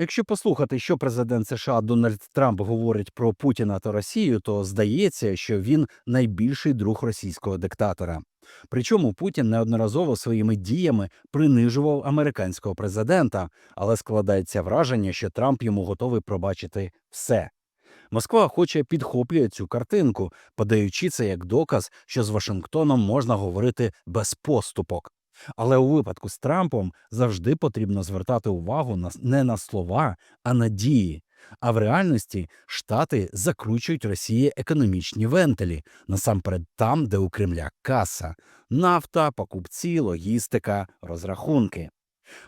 Якщо послухати, що президент США Дональд Трамп говорить про Путіна та Росію, то здається, що він найбільший друг російського диктатора. Причому Путін неодноразово своїми діями принижував американського президента, але складається враження, що Трамп йому готовий пробачити все. Москва хоче підхоплює цю картинку, подаючи це як доказ, що з Вашингтоном можна говорити без поступок. Але у випадку з Трампом завжди потрібно звертати увагу на не на слова, а на дії. А в реальності Штати закручують Росії економічні вентилі насамперед там, де у Кремля каса, нафта, покупці, логістика, розрахунки.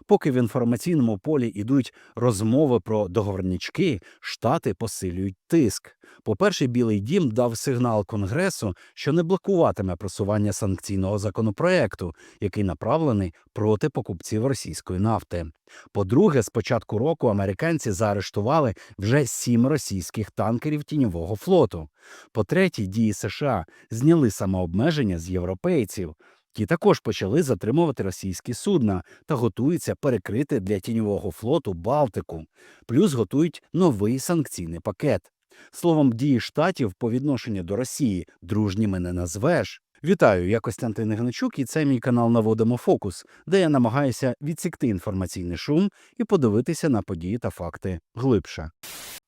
Поки в інформаційному полі ідуть розмови про договорнячки, штати посилюють тиск. По-перше, Білий дім дав сигнал Конгресу, що не блокуватиме просування санкційного законопроекту, який направлений проти покупців російської нафти. По-друге, з початку року американці заарештували вже сім російських танкерів тіньового флоту. По-третє, дії США зняли самообмеження з європейців. Ті також почали затримувати російські судна та готуються перекрити для тіньового флоту Балтику, плюс готують новий санкційний пакет. Словом, дії штатів по відношенню до Росії дружніми не назвеш. Вітаю, я Костянтин Ігничук, і це мій канал Наводимо Фокус, де я намагаюся відсікти інформаційний шум і подивитися на події та факти глибше.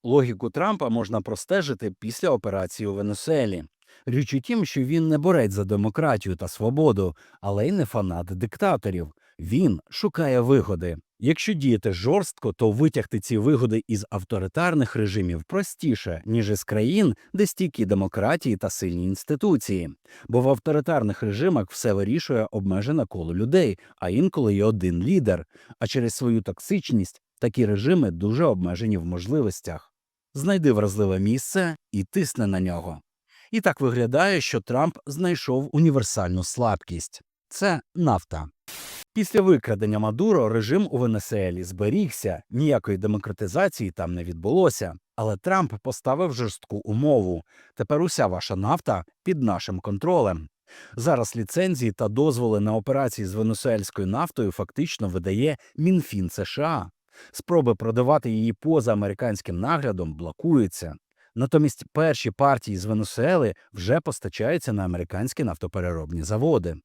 Логіку Трампа можна простежити після операції у Венесуелі. Річ у тім, що він не борець за демократію та свободу, але й не фанат диктаторів. Він шукає вигоди. Якщо діяти жорстко, то витягти ці вигоди із авторитарних режимів простіше, ніж із країн, де стійкі демократії та сильні інституції. Бо в авторитарних режимах все вирішує обмежене коло людей, а інколи й один лідер. А через свою токсичність такі режими дуже обмежені в можливостях. Знайди вразливе місце і тисни на нього. І так виглядає, що Трамп знайшов універсальну слабкість це нафта. Після викрадення Мадуро режим у Венесуелі зберігся, ніякої демократизації там не відбулося. Але Трамп поставив жорстку умову. Тепер уся ваша нафта під нашим контролем. Зараз ліцензії та дозволи на операції з венесуельською нафтою фактично видає Мінфін США. Спроби продавати її поза американським наглядом блокуються. Натомість перші партії з Венесуели вже постачаються на американські нафтопереробні заводи.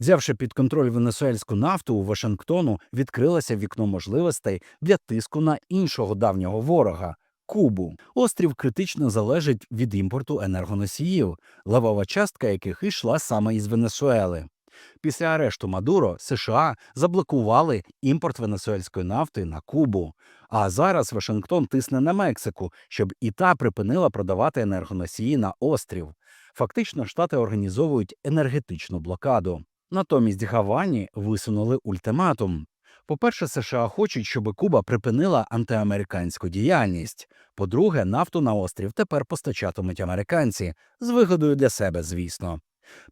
Взявши під контроль венесуельську нафту, у Вашингтону відкрилося вікно можливостей для тиску на іншого давнього ворога Кубу. Острів критично залежить від імпорту енергоносіїв, левова частка яких йшла саме із Венесуели. Після арешту Мадуро США заблокували імпорт венесуельської нафти на Кубу. А зараз Вашингтон тисне на Мексику, щоб і та припинила продавати енергоносії на острів. Фактично, штати організовують енергетичну блокаду. Натомість Гавані висунули ультиматум. По-перше, США хочуть, щоб Куба припинила антиамериканську діяльність. По-друге, нафту на острів тепер постачатимуть американці з вигодою для себе, звісно.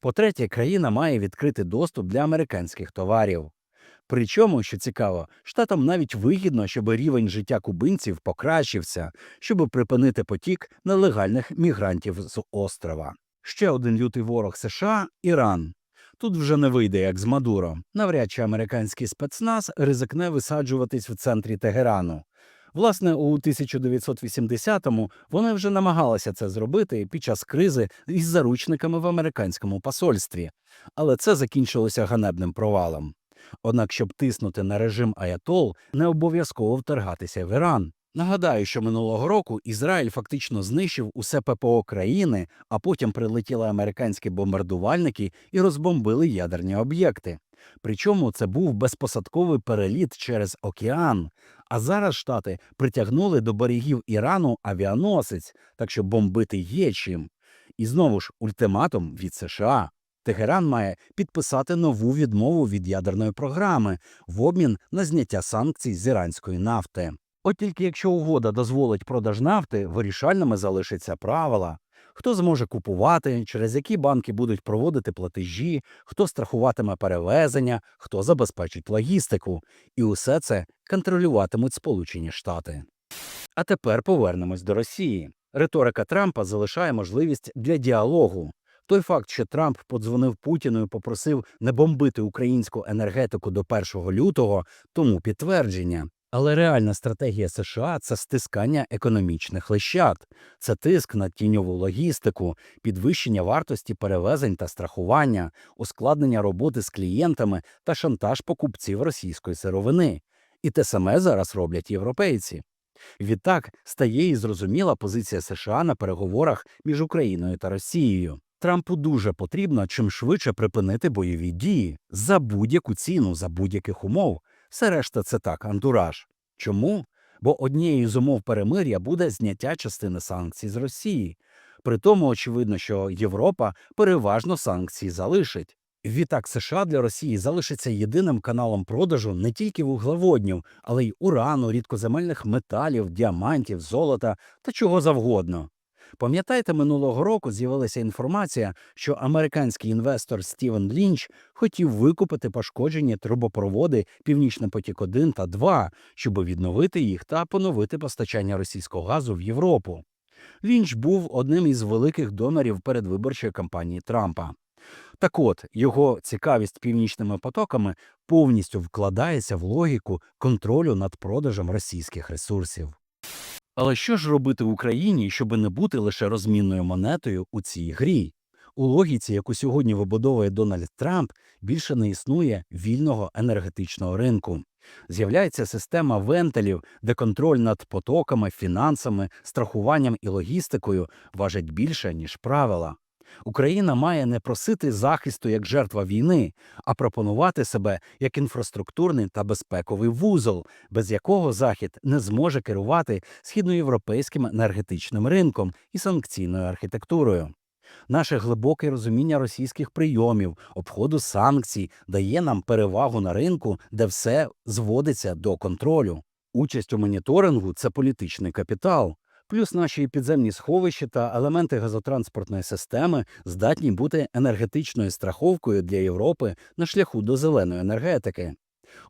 По-третє, країна має відкрити доступ для американських товарів. Причому, що цікаво, штатам навіть вигідно, щоб рівень життя кубинців покращився, щоб припинити потік нелегальних мігрантів з острова. Ще один лютий ворог США Іран. Тут вже не вийде, як з Мадуро. Навряд чи американський спецназ ризикне висаджуватись в центрі Тегерану. Власне, у 1980-му вони вже намагалися це зробити під час кризи із заручниками в американському посольстві, але це закінчилося ганебним провалом. Однак, щоб тиснути на режим Аятол, не обов'язково вторгатися в Іран. Нагадаю, що минулого року Ізраїль фактично знищив усе ППО країни, а потім прилетіли американські бомбардувальники і розбомбили ядерні об'єкти. Причому це був безпосадковий переліт через океан. А зараз штати притягнули до берегів Ірану авіаносець, так що бомбити є чим. І знову ж ультиматум від США. Тегеран має підписати нову відмову від ядерної програми в обмін на зняття санкцій з іранської нафти. От тільки якщо угода дозволить продаж нафти, вирішальними залишаться правила. Хто зможе купувати, через які банки будуть проводити платежі, хто страхуватиме перевезення, хто забезпечить логістику, і усе це контролюватимуть Сполучені Штати. А тепер повернемось до Росії. Риторика Трампа залишає можливість для діалогу. Той факт, що Трамп подзвонив Путіну і попросив не бомбити українську енергетику до 1 лютого, тому підтвердження. Але реальна стратегія США це стискання економічних лещат, це тиск на тіньову логістику, підвищення вартості перевезень та страхування, ускладнення роботи з клієнтами та шантаж покупців російської сировини. І те саме зараз роблять європейці. Відтак стає і зрозуміла позиція США на переговорах між Україною та Росією. Трампу дуже потрібно чим швидше припинити бойові дії за будь-яку ціну, за будь-яких умов. Все решта це так, антураж. Чому? Бо однією з умов перемир'я буде зняття частини санкцій з Росії. При тому очевидно, що Європа переважно санкції залишить. Відтак США для Росії залишиться єдиним каналом продажу не тільки вуглеводнів, але й урану, рідкоземельних металів, діамантів, золота та чого завгодно. Пам'ятаєте, минулого року з'явилася інформація, що американський інвестор Стівен Лінч хотів викупити пошкоджені трубопроводи Північний потік 1 та 2, щоб відновити їх та поновити постачання російського газу в Європу. Лінч був одним із великих донорів передвиборчої кампанії Трампа. Так от, його цікавість північними потоками повністю вкладається в логіку контролю над продажем російських ресурсів. Але що ж робити в Україні, щоб не бути лише розмінною монетою у цій грі? У логіці, яку сьогодні вибудовує Дональд Трамп, більше не існує вільного енергетичного ринку. З'являється система вентилів, де контроль над потоками, фінансами, страхуванням і логістикою важить більше, ніж правила. Україна має не просити захисту як жертва війни, а пропонувати себе як інфраструктурний та безпековий вузол, без якого Захід не зможе керувати східноєвропейським енергетичним ринком і санкційною архітектурою. Наше глибоке розуміння російських прийомів, обходу санкцій дає нам перевагу на ринку, де все зводиться до контролю. Участь у моніторингу це політичний капітал. Плюс наші підземні сховища та елементи газотранспортної системи здатні бути енергетичною страховкою для Європи на шляху до зеленої енергетики.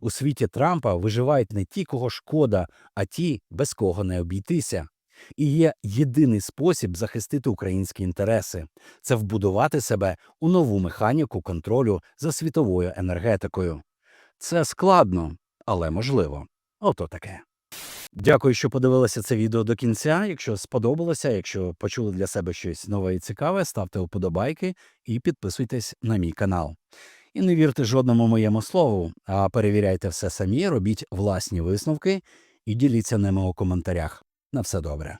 У світі Трампа виживають не ті, кого шкода, а ті, без кого не обійтися. І є єдиний спосіб захистити українські інтереси це вбудувати себе у нову механіку контролю за світовою енергетикою. Це складно, але можливо. Ото таке. Дякую, що подивилися це відео до кінця. Якщо сподобалося, якщо почули для себе щось нове і цікаве, ставте вподобайки і підписуйтесь на мій канал. І не вірте жодному моєму слову, а перевіряйте все самі, робіть власні висновки і діліться ними у коментарях. На все добре.